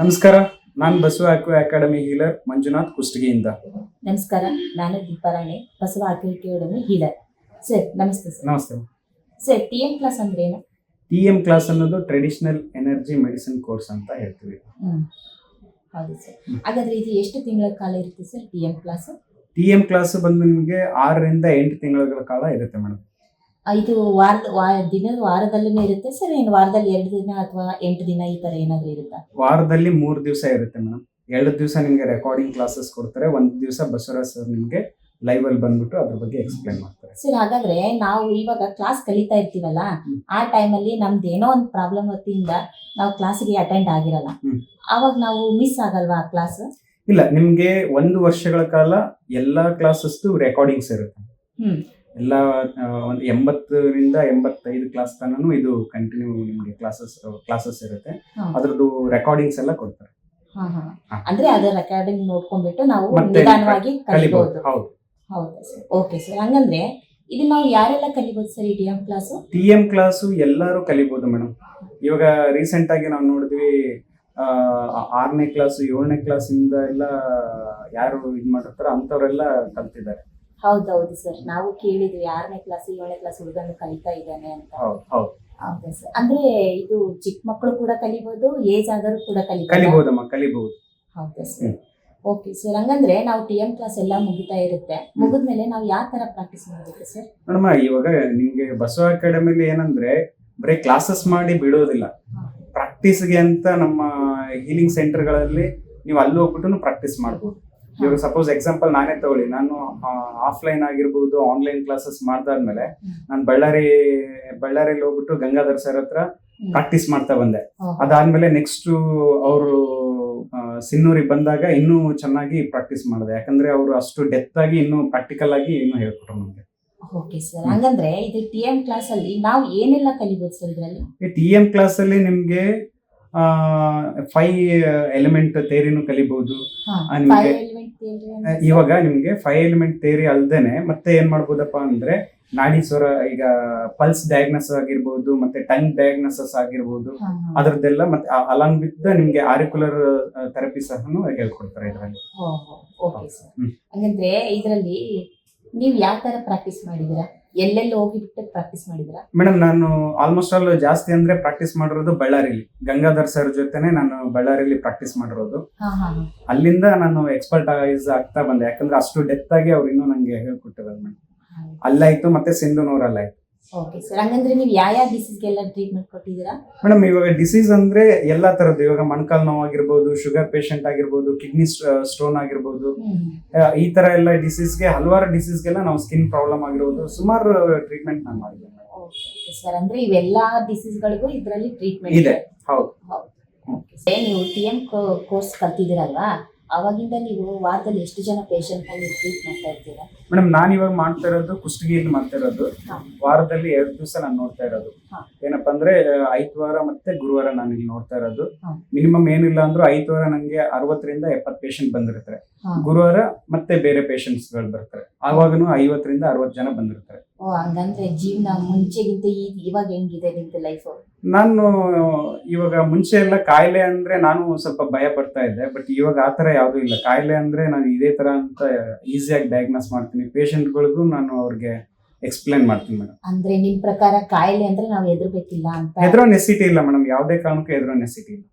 ನಮಸ್ಕಾರ ನಾನು ಬಸವ ಆಕ್ವೆ ಅಕಾಡೆಮಿ ಹೀಲರ್ ಮಂಜುನಾಥ್ ಕುಷ್ಟಗಿಯಿಂದ. ನಮಸ್ಕಾರ ನಾನು Deeparani Basava academy healer. Sir ನಮಸ್ತೆ ಸರ್. ನಮಸ್ತೆ. ಸರ್ ಟಿ ಎಂ ಕ್ಲಾಸ್ ಅಂದ್ರೆ ಏನು? ಟಿ ಎಂ ಕ್ಲಾಸ್ ಅನ್ನೋದು ಟ್ರೆಡಿಷನಲ್ ಎನರ್ಜಿ ಮೆಡಿಸಿನ್ ಕೋರ್ಸ್ ಅಂತ ಹೇಳ್ತೀವಿ. ಹೌದು ಸರ್. ಹಾಗಾದ್ರೆ ಇದು ಎಷ್ಟು ತಿಂಗಳ ಕಾಲ ಇರುತ್ತೆ sir T M class T M class ಬಂದು ನಿಮಗೆ ಆರರಿಂದ ಎಂಟು ತಿಂಗಳ ಕಾಲ ಇರುತ್ತೆ ಮೇಡಮ್. ಇದು ವಾರದ ವಾ ದಿನದ ವಾರದಲ್ಲೇ ಇರುತ್ತೆ ಸರ್? ಏನು ವಾರದಲ್ಲಿ ಎರಡು ದಿನ ಅಥವಾ ಎಂಟು ದಿನ ಈ ತರ ಏನಾದ್ರು ಇರುತ್ತಾ? ವಾರದಲ್ಲಿ ಮೂರು ದಿವಸ ಇರುತ್ತೆ ಮೇಡಮ್. ಎರಡು ದಿವಸ ನಿಮಗೆ ರೆಕಾರ್ಡಿಂಗ್ ಕ್ಲಾಸಸ್ ಕೊಡ್ತಾರೆ ಒಂದು ದಿವಸ ಬಸವರಾಜ್ ಸರ್ ನಿಮಗೆ ಲೈವ್ ಅಲ್ಲಿ ಬಂದ್ಬಿಟ್ಟು ಅದ್ರ ಬಗ್ಗೆ ಎಕ್ಸ್ಪ್ಲೈನ್ ಮಾಡ್ತಾರೆ. ಸರ್ ಹಾಗಾದ್ರೆ ನಾವು ಇವಾಗ ಕ್ಲಾಸ್ ಕಲಿತಾ ಇರ್ತೀವಲ್ಲ. ಆ ಟೈಮಲ್ಲಿ ನಮ್ದು ಏನೋ ಒಂದು ಪ್ರಾಬ್ಲಮ್ ಹೊತ್ತಿಂದ ನಾವು ಕ್ಲಾಸಿಗೆ ಅಟೆಂಡ್ ಆಗಿರಲ್ಲ. ಅವಾಗ ನಾವು ಮಿಸ್ ಆಗಲ್ವಾ ಆ ಕ್ಲಾಸ್ ಇಲ್ಲ ನಿಮಗೆ ಒಂದು ವರ್ಷಗಳ ಕಾಲ ಎಲ್ಲಾ ಕ್ಲಾಸಸ್ದು ರೆಕಾರ್ಡಿಂಗ್ಸ್ ಇರುತ್ತೆ. ಹ್ಮ್. ಎಲ್ಲ ಒಂದು ಎಂಬತ್ತರಿಂದ ಎಂಬತ್ತೈದು ಕ್ಲಾಸ್ ತನೂ ಇದು ಕಂಟಿನ್ಯೂ ನಿಮಗೆ ಕ್ಲಾಸಸ್ ಕ್ಲಾಸಸ್ ಇರುತ್ತೆ. ಅದ್ರದ್ದು ರೆಕಾರ್ಡಿಂಗ್ಸ್ ಎಲ್ಲ ಕೊಡ್ತಾರೆ. ಅಂದ್ರೆ ಅದರ ರೆಕಾರ್ಡಿಂಗ್ ನೋಡ್ಕೊಂಡ್ಬಿಟ್ಟು ನಾವು ನಿಧಾನವಾಗಿ ಕಲಿಬಹುದು ಹೌದು. ಹೌದಾ ಸರ್? Okay sir. ಹಂಗಂದ್ರೆ ಇದು ನಾವು ಯಾರೆಲ್ಲ ಕಲಿಬಹುದು ಸರ್ ಈ T M class T M class ಎಲ್ಲರೂ ಕಲಿಬಹುದು ಮೇಡಮ್ ಇವಾಗ ರೀಸೆಂಟ್ ಆಗಿ ನಾವು ನೋಡಿದ್ವಿ ಆ, ಆರನೇ ಕ್ಲಾಸ್ ಏಳನೇ ಕ್ಲಾಸ್ ಇಂದ ಎಲ್ಲ ಯಾರು ಇದ್ ಮಾಡಿರ್ತಾರೋ ಅಂತವ್ರೆಲ್ಲ ಕಲ್ತಿದ್ದಾರೆ. ಹೌದೌದು ಸರ್. ನಾವು ಕೇಳಿದ್ವಿ ಆರನೇ ಕ್ಲಾಸ್ ಏಳನೇ ಕ್ಲಾಸ್ ಹುಡುಗನು ಕಲಿತಾ ಇದ್ದಾನೆ ಅಂತ. ಹೌದು ಹೌದು. ಹೌದಾ ಸರ್? ಅಂದ್ರೆ ಇದು ಚಿಕ್ಕ ಮಕ್ಕಳು ಕೂಡ ಕಲಿಬಹುದು ಏಜ್ ಆದರೂ ಕೂಡ ಕಲಿಬಹುದು ಕಲಿಬಹುದಮ್ಮ ಕಲಿಬಹುದು ಹೌದಾ ಸರ್? ಹ್ಮ್. ಓಕೆ ಸರ್ ಹಂಗಂದ್ರೆ ನಾವು ಟಿ ಎಂ ಕ್ಲಾಸ್ ಎಲ್ಲ ಮುಗಿತಾ ಇರುತ್ತೆ. ಮುಗಿದ್ಮೇಲೆ ನಾವು ಯಾವ ತರ ಪ್ರಾಕ್ಟೀಸ್ ಮಾಡಬೇಕು ಸರ್? ನೋಡಮ್ಮ ಇವಾಗ ನಿಮ್ಗೆ ಬಸವ ಅಕಾಡೆಮಿಲಿ ಏನಂದ್ರೆ ಬರೀ ಕ್ಲಾಸಸ್ ಮಾಡಿ ಬಿಡೋದಿಲ್ಲ. ಪ್ರಾಕ್ಟೀಸ್ಗೆ ಅಂತ ನಮ್ಮ ಹೀಲಿಂಗ್ ಸೆಂಟರ್ಗಳಲ್ಲಿ ನೀವು ಅಲ್ಲಿ ಹೋಗ್ಬಿಟ್ಟು ಪ್ರಾಕ್ಟೀಸ್ ಮಾಡ್ಬೋದು. ಇವಾಗ ಸಪೋಸ್ ಎಕ್ಸಾಂಪಲ್ ನಾನೇ ತಗೊಳ್ಳಿ. ನಾನು ಆಫ್ಲೈನ್ ಆಗಿರ್ಬೋದು ಆನ್ಲೈನ್ ಕ್ಲಾಸಸ್ ಮಾಡ್ದಾದ್ಮೇಲೆ. ನಾನು ಬಳ್ಳಾರಿ ಬಳ್ಳಾರಿಯಲ್ಲಿ ಹೋಗ್ಬಿಟ್ಟು ಗಂಗಾಧರ್ ಸರ್ ಹತ್ರ ಪ್ರಾಕ್ಟೀಸ್ ಮಾಡ್ತಾ ಬಂದೆ. ಅದಾದ್ಮೇಲೆ ನೆಕ್ಸ್ಟ್ ಅವರು ಸಿನ್ನೂರಿಗೆ ಬಂದಾಗ ಇನ್ನೂ ಚೆನ್ನಾಗಿ ಪ್ರಾಕ್ಟೀಸ್ ಮಾಡಿದೆ. ಯಾಕಂದ್ರೆ ಅವರು ಅಷ್ಟು ಡೆತ್ ಆಗಿ ಇನ್ನೂ ಪ್ರಾಕ್ಟಿಕಲ್ ಆಗಿ ಇನ್ನೂ ಹೇಳ್ಕೊಟ್ರು ನಮಗೆ. ಓಕೆ ಸರ್ ಹಂಗಂದ್ರೆ ಇದು ಟಿ ಎಂ ಕ್ಲಾಸ್ ಅಲ್ಲಿ ನಾವು ಏನೆಲ್ಲ ಕಲಿಬಹುದು ಸರ್ ಇದರಲ್ಲಿ? ಟಿ ಎಂ ಕ್ಲಾಸ್ ಅಲ್ಲಿ ನಿಮ್ಗೆ ಫೈ ಎಲಿಮೆಂಟ್ ತೇರಿನೂ ಕಲಿಬಹುದು ನಿಮಗೆ? ಇವಾಗ ನಿಮ್ಗೆ ಫೈವ್ ಎಲಿಮೆಂಟ್ ತೇರಿ ಅಲ್ದೇನೆ ಮತ್ತೆ ಏನ್ ಮಾಡ್ಬೋದಪ್ಪ ಅಂದ್ರೆ ನಾಡಿ ಸ್ವರ ಈಗ ಪಲ್ಸ್ ಡಯಾಗ್ನೋಸ್ ಆಗಿರ್ಬೋದು ಮತ್ತೆ ಟಂಗ್ ಡಯಾಗ್ನೋಸಸ್ ಆಗಿರ್ಬೋದು ಹಾ. ಮತ್ತೆ ಅಲಾಂಗ್ ವಿತ್ ನಿಮ್ಗೆ ಆರಿಕ್ಯುಲರ್ ಥೆರಪಿ ಸಹ ಹೇಳ್ಕೊಡ್ತಾರೆ ಇದರಲ್ಲಿ. ಹಂಗಂದ್ರೆ ಇದರಲ್ಲಿ ನೀವು ಯಾವ ತರ ಪ್ರಾಕ್ಟೀಸ್ ಮಾಡಿದೀರಾ? ಎಲ್ಲೆಲ್ಲಿ ಹೋಗಿಬಿಟ್ಟು ಪ್ರಾಕ್ಟೀಸ್ ಮಾಡಿದೀರಾ? ಮೇಡಮ್ ನಾನು ಆಲ್ಮೋಸ್ಟ್ ಆಲ್ ಜಾಸ್ತಿ ಅಂದ್ರೆ ಪ್ರಾಕ್ಟೀಸ್ ಮಾಡಿರೋದು ಬಳ್ಳಾರಿಲಿ ಗಂಗಾಧರ್ ಸರ್ ಜೊತೆನೆ ನಾನು ಬಳ್ಳಾರಿಲಿ ಪ್ರಾಕ್ಟೀಸ್ ಮಾಡಿರೋದು. ಹಾ ಹಾ ಹಾ. ಅಲ್ಲಿಂದ ನಾನು ಎಕ್ಸ್ಪರ್ಟ್ ಆಗ್ತಾ ಬಂದೆ. ಯಾಕಂದ್ರೆ ಅಷ್ಟು ಡೆತ್ ಆಗಿ ಅವ್ರು ಇನ್ನೂ ನಂಗೆ ಹೇಳ್ಕೊಟ್ಟಿದ್ದಾರೆ ಮೇಡಮ್ ಅಲ್ಲಾಯ್ತು ಮತ್ತೆ ಸಿಂಧುನೂರಲ್ಲಾಯ್ತು. ಓಕೆ ಸರ್ ಹಂಗಂದ್ರೆ ನೀವು ಯಾವ ಯಾವ ಡಿಸೀಸ್ಗೆಲ್ಲ ಟ್ರೀಟ್ಮೆಂಟ್ ಕೊಟ್ಟಿದ್ದೀರಾ? ಮೇಡಮ್ ಇವಾಗ ಡಿಸೀಸ್ ಅಂದ್ರೆ ಎಲ್ಲಾ ತರದ್ದು. ಇವಾಗ ಮೊಣಕಾಲ್ ನೋವು ಆಗಿರ್ಬೋದು ಶುಗರ್ ಪೇಷಂಟ್ ಆಗಿರ್ಬೋದು ಕಿಡ್ನಿ ಸ್ಟೋನ್ ಆಗಿರ್ಬೋದು. ಈ ತರ ಎಲ್ಲ ಡಿಸೀಸ್ಗೆ ಹಲವಾರು ಡಿಸೀಸ್ಗೆಲ್ಲ ನಾವು ಸ್ಕಿನ್ ಪ್ರಾಬ್ಲಮ್ ಆಗಿರ್ಬೋದು. ಸುಮಾರು ಟ್ರೀಟ್ಮೆಂಟ್ ನಾನು ಮಾಡಿದ್ದೇನೆ. ಓಕೆ ಸರ್ ಅಂದ್ರೆ ಇವೆಲ್ಲಾ ಡಿಸೀಸ್ಗಳಿಗೂ ಇದರಲ್ಲಿ ಟ್ರೀಟ್ಮೆಂಟ್ ಇದೆ. ಹೌದು. ಓಕೆ ನೀವು ಟಿ ಎಂ ಕೋರ್ಸ್ ಕಲ್ತಿದ್ದೀರಲ್ವಾ? ಅವಾಗಿಂದ ನೀವು ವಾರದಲ್ಲಿ ಎಷ್ಟು ಜನ ಪೇಷಂಟ್ ಟ್ರೀಟ್ ಮಾಡ್ತಾ ಇರ್ತೀರಾ? ಮೇಡಮ್ ನಾನು ಇವಾಗ ಮಾಡ್ತಾ ಇರೋದು ಕುಷ್ಟಗಿಯಲ್ಲಿ ಮಾಡ್ತಾ ಇರೋದು. ವಾರದಲ್ಲಿ ಎರಡು ದಿವಸ ನಾನು ನೋಡ್ತಾ ಇರೋದು. ಏನಪ್ಪಾ ಅಂದ್ರೆ ಐತವಾರ ಮತ್ತೆ ಗುರುವಾರ ನಾನು ಇಲ್ಲಿ ನೋಡ್ತಾ ಇರೋದು. ಮಿನಿಮಮ್ ಏನಿಲ್ಲ ಅಂದ್ರೂ ಐತವಾರ ನಂಗೆ ಅರವತ್ತರಿಂದ ಎಪ್ಪತ್ತು ಪೇಷಂಟ್ ಬಂದಿರ್ತಾರೆ. ಗುರುವಾರ ಮತ್ತೆ ಬೇರೆ ಪೇಷಂಟ್ಸ್ಗಳು ಬರ್ತಾರೆ. ಆವಾಗನು ಐವತ್ತರಿಂದ ಅರವತ್ತು ಜನ ಬಂದಿರ್ತಾರೆ. ಓ ಹಂಗಂದ್ರೆ ಜೀವನ ಮುಂಚೆಗಿಂತ ಈಗ ಇವಾಗ ಹೆಂಗಿದೆ ನಿಮ್ದು ಲೈಫ್ ನಾನು ಇವಾಗ ಮುಂಚೆ ಎಲ್ಲ ಕಾಯಿಲೆ ಅಂದ್ರೆ ನಾನು ಸ್ವಲ್ಪ ಭಯ ಪಡ್ತಾ ಇದ್ದೆ. ಬಟ್ ಇವಾಗ ಆತರ ಯಾವುದು ಯಾವ್ದು ಇಲ್ಲ. ಕಾಯಿಲೆ ಅಂದ್ರೆ ನಾನು ಇದೇ ತರ ಅಂತ ಈಸಿಯಾಗಿ ಡಯಾಗ್ನೋಸ್ ಮಾಡ್ತೀನಿ. ಪೇಷಂಟ್ಗಳಿಗೂ ನಾನು ಅವ್ರಿಗೆ ಎಕ್ಸ್ಪ್ಲೇನ್ ಮಾಡ್ತೀನಿ ಮೇಡಮ್ ಅಂದ್ರೆ ನಿಮ್ ಪ್ರಕಾರ ಕಾಯಿಲೆ ಅಂದ್ರೆ ನಾವು ಹೆದರ್ಬೇಕಿಲ್ಲ ಅಂತ? ಹೆದರೋ ನೆಸಿಟಿ ಇಲ್ಲ ಮೇಡಮ್ ಯಾವುದೇ ಕಾರಣಕ್ಕೂ ಹೆದರೋ ನೆಸಿಟಿ ಇಲ್ಲ.